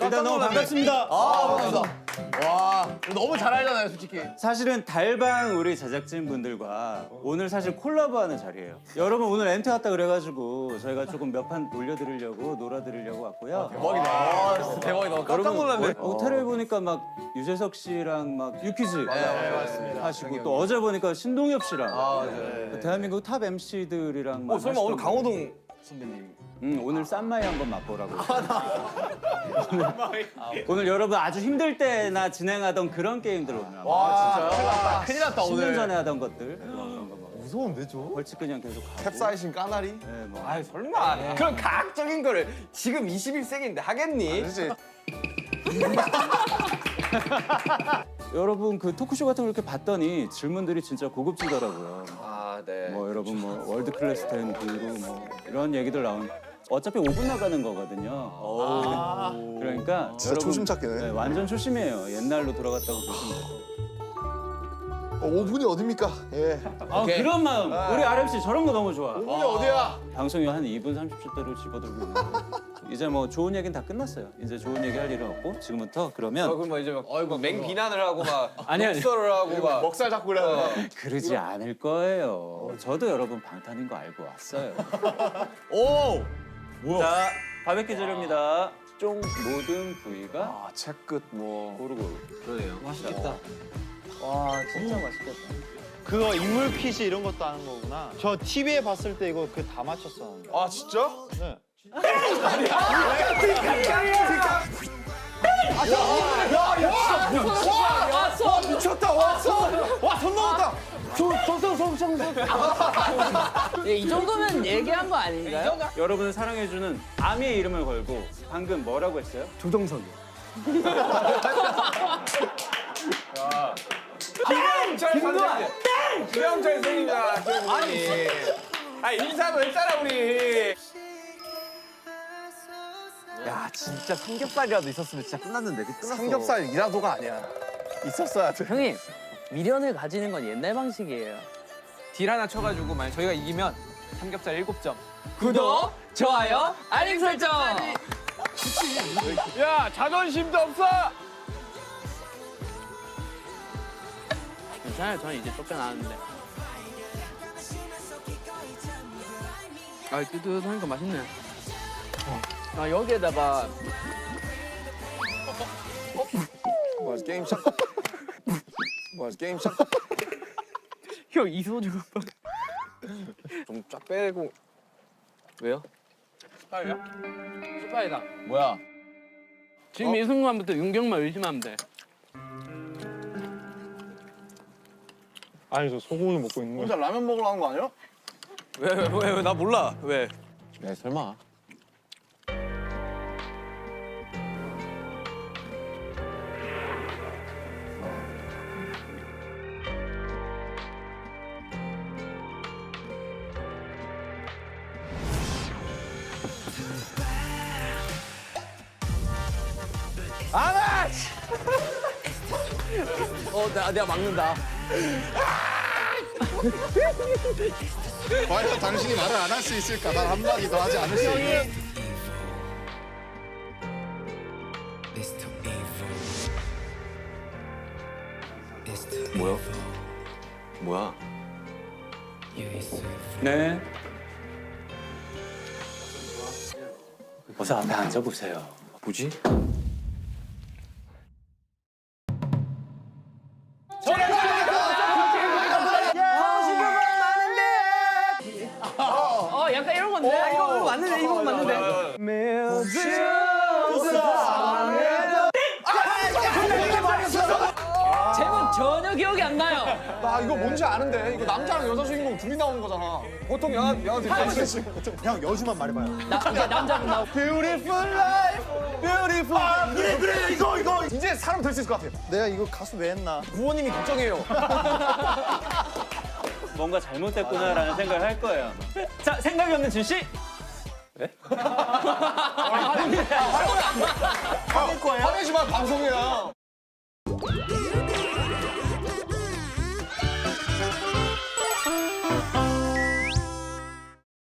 일단 너무 반갑습니다. 아, 반갑습니다. 와, 너무 잘 알잖아요, 솔직히. 사실은 달방 우리 제작진 분들과 오늘 사실 콜라보하는 자리예요. 여러분 오늘 엔트 왔다 그래가지고 저희가 조금 몇판 돌려드리려고 놀아드리려고 왔고요. 대박이네. 아, 진짜 대박이다. 깜짝 놀랐네. 어, 호텔을 보니까 막 유재석 씨랑 막 유퀴즈 네, 맞습니다. 하시고 또 어제 보니까 신동엽 씨랑 아, 네. 대한민국 탑 MC들이랑 어, 설마 오늘 강호동 선배님. 응, 오늘 쌈마이 한번 맛보라고. 아, 오늘, 오늘 여러분 아주 힘들 때나 진행하던 그런 게임들 오늘 아마 와, 진짜. 큰일 났다, 10년 오늘. 전에 하던 것들 그런 거 뭐. 무서운데 저? 벌칙 그냥 계속 가고. 캡사이신 까나리? 네, 뭐. 아, 설마. 그런 과학적인 거를 지금 21세기인데 하겠니? 그렇지. 여러분 그 토크쇼 같은 거 이렇게 봤더니 질문들이 진짜 고급지더라고요. 아, 네. 뭐 여러분 뭐 월드 클래스 된 비로 뭐 이런 얘기들 나온. 어차피 5분 나가는 거거든요. 그러니까 진짜 초심 찾기네. 네, 완전 초심이에요. 옛날로 돌아갔다고 보시면 돼요. 어, 5분이 어딥니까? 예. 아, 오케이. 그런 마음. 우리 RMC 저런 거 너무 좋아. 오늘 어디야? 방송이 한 2분 30초대로 집어들고 있는데 이제 뭐 좋은 얘기는 다 끝났어요. 이제 좋은 얘기 할 일은 없고 지금부터 아, 그러면 그럼 막 이제 막, 어이구, 맹 비난을 하고 막. 아니, 아니. 욕설을 하고 막. 먹살 잡고 그래요. 그러지 않을 거예요. 저도 여러분 방탄인 거 알고 왔어요. 오! 자, 바베큐 재료입니다. 쫑 모든 부위가 아, 채끝 뭐. 고루고루. 그러네요. 맛있겠다. 와, 진짜 맛있겠다. 그거 인물 퀴즈 이런 것도 하는 거구나. 저 TV에 봤을 때 이거 그 다 맞췄었는데. 아, 진짜? 네. 미쳤다, 왔어! 와, 손 넘었다! 예, 이 정도면 얘기한 거 아닌가요? 여러분을 사랑해주는 아미의 이름을 걸고 방금 뭐라고 했어요? 김영철 선생님. 김영철 선생님이야, 아니. 아, 인사도 했잖아, 우리. 야, 진짜 삼겹살이라도 있었으면 진짜 끝났는데. 끝났어. 삼겹살이라도가 아니야. 있었어야 돼. 형님, 미련을 가지는 건 옛날 방식이에요. 딜 하나 쳐가지고 만약 저희가 이기면 삼겹살 7점. 구독, 좋아요, 알림 설정. 야, 자존심도 없어! 괜찮아요, 저는 이제 쫓겨나는데. 아, 뜨뜻하니까 맛있네. 아, 여기에다가 뭐, 게임 시작. 뭐, 게임 시작. 형 이소주 좀쫙 빼고. 왜요? 스파이야? 스파이다. 뭐야? 지금 이 순간부터 윤경만 의심하면 돼. 아니 저 소고기 먹고 있는 거. 혼자 라면 먹으러 가는 거 아니야? 왜 왜왜왜나 몰라 왜? 네, 설마. 어 나, 내가 막는다. 과연 당신이 말을 안 할 수 있을까? 난 한마디 더 하지 않을 수 있는. 뭐야? 뭐야? 네. 어서 앞에 앉아보세요. 뭐지? 어, 약간 이런 건데. 이거 맞는데, 이거 맞는데. 전혀 기억이 안 나요. 나 이거 뭔지 아는데. 이거 남자랑 여자 주인공 둘이 나오는 거잖아. 보통 영화, 영화들 형, 여주만 말해봐요. 나 이제 남자분 나오고. Beautiful life, beautiful. 아, 그래, 그래, 이거, 이거. 이제 사람 될 수 있을 것 같아요. 내가 이거 가수 왜 했나? 부모님이 걱정해요. 뭔가 잘못됐구나라는 생각을 할 거예요. 아마. 자, 생각이 없는 진 씨. 화내지 마, 방송이야.